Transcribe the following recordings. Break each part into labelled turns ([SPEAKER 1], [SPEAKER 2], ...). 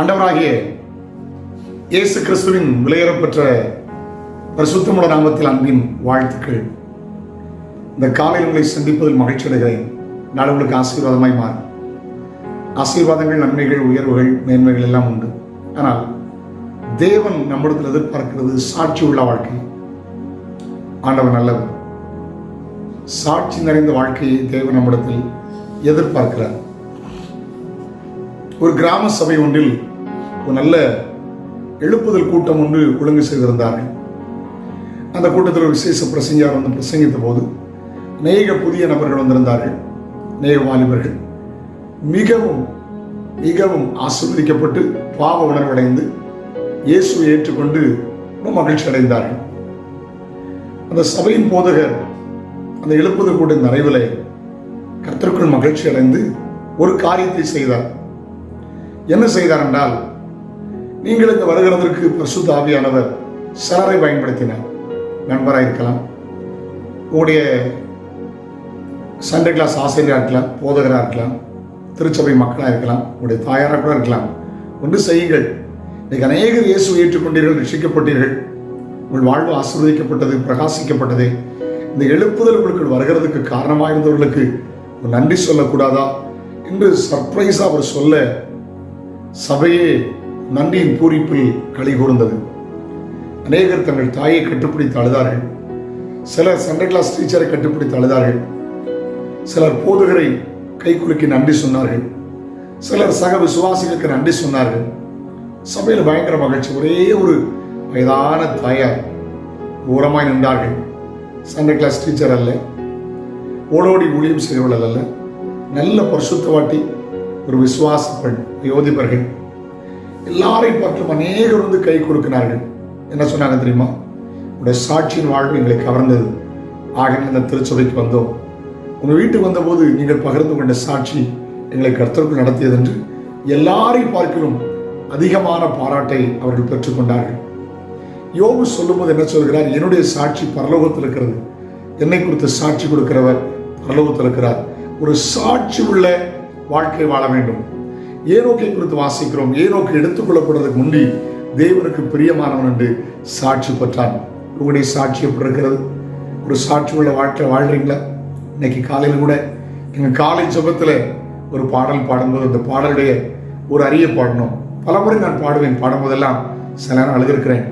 [SPEAKER 1] ஆண்டவராகிய இயேசு கிறிஸ்துவின் விலையேறப்பெற்ற பரிசுத்தமுள்ள நாமத்தில் அன்பின் வாழ்த்துக்கள். இந்த காலையில் உங்களை சந்திப்பதில் மகிழ்ச்சி அடைகிறேன். நான் உங்களுக்கு ஆசீர்வாதமாய் மாறும். ஆசீர்வாதங்கள் நன்மைகள் உயர்வுகள் மேன்மைகள் எல்லாம் உண்டு. ஆனால் தேவன் நம்மிடத்தில் எதிர்பார்க்கிறது சாட்சி உள்ள வாழ்க்கை. ஆண்டவர் நல்லவர். சாட்சி நிறைந்த வாழ்க்கையை தேவன் நம்மிடத்தில் எதிர்பார்க்கிறார். ஒரு கிராம சபை ஒன்றில் ஒரு நல்ல எழுப்புதல் கூட்டம் ஒன்று ஒழுங்கு செய்திருந்தார்கள். அந்த கூட்டத்தில் ஒரு விசேஷ பிரசங்கியார் வந்து பிரசங்கித்த போது அநேக புதிய நபர்கள் வந்திருந்தார்கள். அநேக வாலிபர்கள். மிகவும் மிகவும் ஆசிர்வதிக்கப்பட்டு பாவ உணர்வடைந்து இயேசுவை ஏற்றுக்கொண்டு ரொம்ப மகிழ்ச்சி அடைந்தார்கள். அந்த சபையின் போதகர் அந்த எழுப்புதல் கூட்ட நிறைவில் கர்த்தருக்குள் மகிழ்ச்சி அடைந்து ஒரு காரியத்தை செய்தார். என்ன செய்தார் என்றால் நீங்கள் இங்கு வருகிறதற்கு பிரசுத்த ஆவியானவர் சிலரை பயன்படுத்தினார் நண்பராக இருக்கலாம். உங்களுடைய சண்டே கிளாஸ் ஆசிரியராக இருக்கலாம் போதகராக இருக்கலாம் திருச்சபை மக்களாக இருக்கலாம் உங்களுடைய தாயாராக கூட இருக்கலாம். ஒன்று செய்யுங்கள். இன்னைக்கு அநேகர் இயேசு ஏற்றுக்கொண்டீர்கள் ரட்சிக்கப்பட்டீர்கள். உங்கள் வாழ்வு ஆசீர்வதிக்கப்பட்டது பிரகாசிக்கப்பட்டது. இந்த எழுப்புதல் உங்களுக்கு வருகிறதுக்கு காரணமாக இருந்தவர்களுக்கு ஒரு நன்றி சொல்லக்கூடாதா? என்று சர்ப்ரைஸாக அவர் சொல்ல சபையே நன்றியின் பூரிப்பில் களி கூர்ந்தது அநேகர் தங்கள் தாயை கட்டுப்பிடித்து அழுதார்கள். சிலர் சண்டே கிளாஸ் டீச்சரை கட்டுப்பிடித்து அழுதார்கள். சிலர் போதுகரை கைக்குலுக்கி நன்றி சொன்னார்கள். சிலர் சக விசுவாசிகளுக்கு நன்றி சொன்னார்கள். சபையில் பயங்கர மகிழ்ச்சி. ஒரே ஒரு வயதான தாயார் ஓரமாய் நின்றார்கள். சண்டே கிளாஸ் டீச்சர் அல்ல. ஓடோடி ஊழியம் செய்தவர்கள் அல்ல. நல்ல பரிசுத்தவாட்டி ஒரு விசுவாச பெண் யோதிபர்கள் எல்லாரையும் பற்றும் அநேகர் வந்து கை கொடுக்கினார்கள் என்ன சொன்னாங்க தெரியுமா? உடைய சாட்சியின் வாழ்வு எங்களை கவர்ந்தது. ஆக இந்த திருச்சபைக்கு வந்தோம். உங்கள் வீட்டுக்கு வந்தபோது நீங்கள் பகிர்ந்து கொண்ட சாட்சி எங்களை கர்த்தருக்கு நடத்தியது என்று எல்லாரையும் பார்க்கிறோம் அதிகமான பாராட்டை அவர்கள் பெற்றுக்கொண்டார்கள் யோபு சொல்லும்போது என்ன சொல்கிறார்? என்னுடைய சாட்சி பரலோகத்தில் இருக்கிறது. என்னை குறித்து சாட்சி கொடுக்கிறவர் பரலோகத்தில் இருக்கிறார். ஒரு சாட்சி உள்ள வாழ்க்கை வாழ வேண்டும். ஏனோக்கை குறித்து வாசிக்கிறோம் ஏனோக்கு எடுத்துக்கொள்ளப்படுறதுக்கு முன்னே தேவனுக்கு பிரியமானவன் என்று சாட்சி பெற்றான். உங்களுடைய சாட்சி எப்படி இருக்கிறது? ஒரு சாட்சி உள்ள வாழ்க்கை வாழ்றீங்களா? இன்னைக்கு காலையில் கூட எங்கள் காலை ஜபத்தில் ஒரு பாடல் பாடும்போது அந்த பாடலுடைய ஒரு அரிய பாடணும். பல முறை நான் பாடுவேன் பாடும்போதெல்லாம் சில நேரம் அழுதிருக்கிறேன்.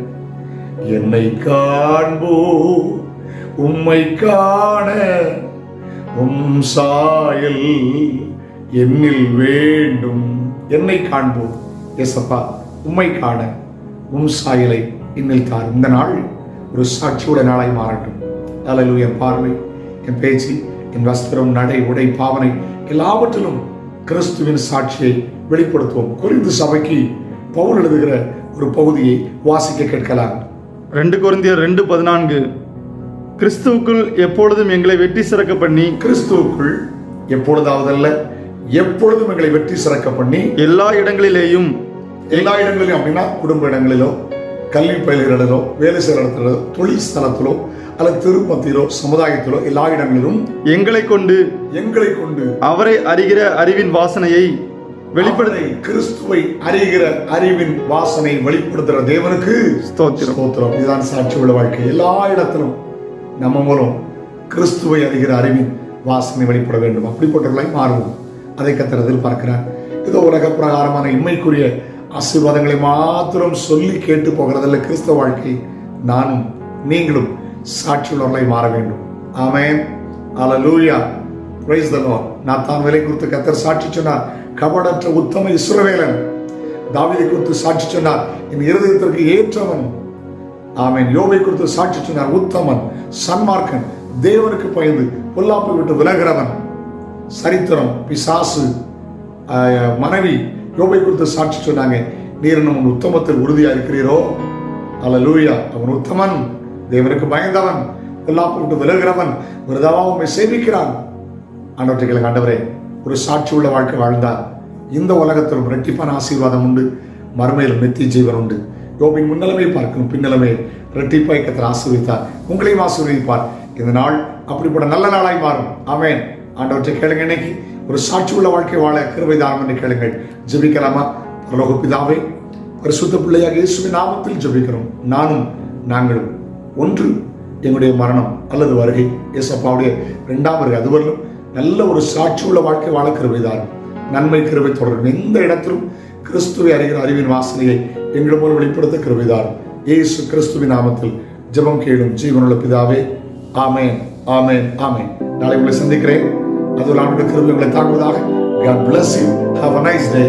[SPEAKER 1] என்னை காண்போ உம்மை காண உம் சாயல் என்னில் வேண்டும். என்னை காண்போம் எசப்பா உம்மை காண. உம் சாயலை என்னில் தார். இந்த நாள் ஒரு சாட்சியோட நாளாய் மாறட்டும். அலலு என் பார்வை என் பேச்சு என் வஸ்திரம் நடை உடை பாவனை எல்லாவற்றிலும் கிறிஸ்துவின் சாட்சியை வெளிப்படுத்துவோம். குறிந்து சபைக்கு பவுல் எழுதுகிற ஒரு பகுதியை வாசிக்க கேட்கலாம்.
[SPEAKER 2] ரெண்டு கொரிந்தியர் ரெண்டு பதினான்கு. கிறிஸ்துவுக்குள் எப்பொழுதும் எங்களை வெட்டி சிறக்க பண்ணி
[SPEAKER 1] கிறிஸ்துவுக்குள் எப்பொழுதாவதல்ல எப்பொழுதும் எங்களை வெற்றி சிறக்க பண்ணி
[SPEAKER 2] எல்லா இடங்களிலேயும்
[SPEAKER 1] எல்லா இடங்களிலும் அப்படின்னா குடும்ப இடங்களிலோ கல்வி பயில்களிலோ வேலை செய்கிற இடத்திலோ தொழில் ஸ்தலத்திலோ அல்லது திருப்பத்திலோ சமுதாயத்திலோ எல்லா இடங்களிலும்
[SPEAKER 2] எங்களை கொண்டு
[SPEAKER 1] எங்களை கொண்டு
[SPEAKER 2] அவரை அறிகிற அறிவின் வாசனையை வெளிப்படுத்தி
[SPEAKER 1] கிறிஸ்துவை அறிகிற அறிவின் வாசனை வெளிப்படுத்துகிற தேவனுக்கு
[SPEAKER 2] ஸ்தோத்திரம்.
[SPEAKER 1] ஸ்தோத்திரம். இதுதான் சாட்சி உள்ள வாழ்க்கை. எல்லா இடத்திலும் நம்ம மூலம் கிறிஸ்துவை அறிகிற அறிவின் வாசனை வெளிப்பட வேண்டும். அப்படிப்பட்டவர்களாய் மாறுவோம். அதை கத்தர் எதிர்பார்க்கிறார். இதோ உலக பிரகாரமான இன்மைக்குரிய ஆசீர்வாதங்களை மாத்திரம் சொல்லி கேட்டு போகிறதில்ல கிறிஸ்தவ வாழ்க்கை. நானும் நீங்களும் சாட்சியுள்ளவர்களை மாற வேண்டும். ஆமென். அல்லேலூயா பிரைஸ் தலோ நான் தான் விலை குறித்து கத்தர் சாட்சி சொன்னார். கபடற்ற உத்தம இஸ்ரவேலன். தாவிதை குறித்து சாட்சி சொன்னார். என் இருதயத்திற்கு ஏற்றவன். ஆமேன். யோபை குறித்து சாட்சி சொன்னார். உத்தமன் சன்மார்க்கன் தேவனுக்கு பயந்து பொல்லாப்பை விட்டு விலகிறவன். சரித்திரம் பிசாசு மனைவி யோபை குறித்து சாட்சி சொன்னாங்க. நீர் நம்ம உத்தமத்தில் உறுதியா இருக்கிறீரோ? அல்ல லூயா அவன் உத்தமன். தேவனுக்கு பயந்தவன். எல்லா விட்டு விலகிறவன் விருதாவா உண்மை சேமிக்கிறான். ஆண்டவற்றைகளை ஆண்டவரே ஒரு சாட்சி உள்ள வாழ்க்கை வாழ்ந்தார் இந்த உலகத்திலும் ரெட்டிப்பான ஆசீர்வாதம் உண்டு. மறுமையிலும் நித்திய ஜீவன் உண்டு. யோபின் முன்னிலைமை பார்க்கணும் பின்னிலைமை ரெட்டிப்பா கத்தர் ஆசீர்வித்தார் உங்களையும் ஆசீர்வதிப்பார். இந்த நாள் அப்படிப்பட்ட நல்ல நாளாய் மாறும். ஆமென். ஆண்டவற்றை கேளுங்க இன்னைக்கு. ஒரு சாட்சி உள்ள வாழ்க்கை வாழ கிருபை தாரம் என்று கேளுங்கள். ஜெபிக்கலாமா? பரலோக பிதாவே பரிசுத்த பிள்ளையாக இயேசுவின் நாமத்தில் ஜெபிக்கிறோம். நானும் நாங்களும் ஒன்று எங்களுடைய மரணம் அல்லது வருகை. இயேசப்பாவுடைய ரெண்டாம் வருகை அதுவரையிலும் நல்ல ஒரு சாட்சியுள்ள வாழ்க்கை வாழ கிருபைதான் நன்மை கிருபை தொடரும். எந்த இடத்திலும் கிறிஸ்துவை அறிகிற அறிவின் வாசனையை எங்கள் மூலம் வெளிப்படுத்த கிருபைதான் இயேசு கிறிஸ்துவின் நாமத்தில் ஜெபம் கேளும் ஜீவனுள்ள பிதாவே ஆமேன் ஆமேன் ஆமேன். நாளை உங்களை சந்திக்கிறேன். அதுவும் ஆண்டுடைய கிருபை உங்களை தாங்குவதாக God bless you. Have a nice day.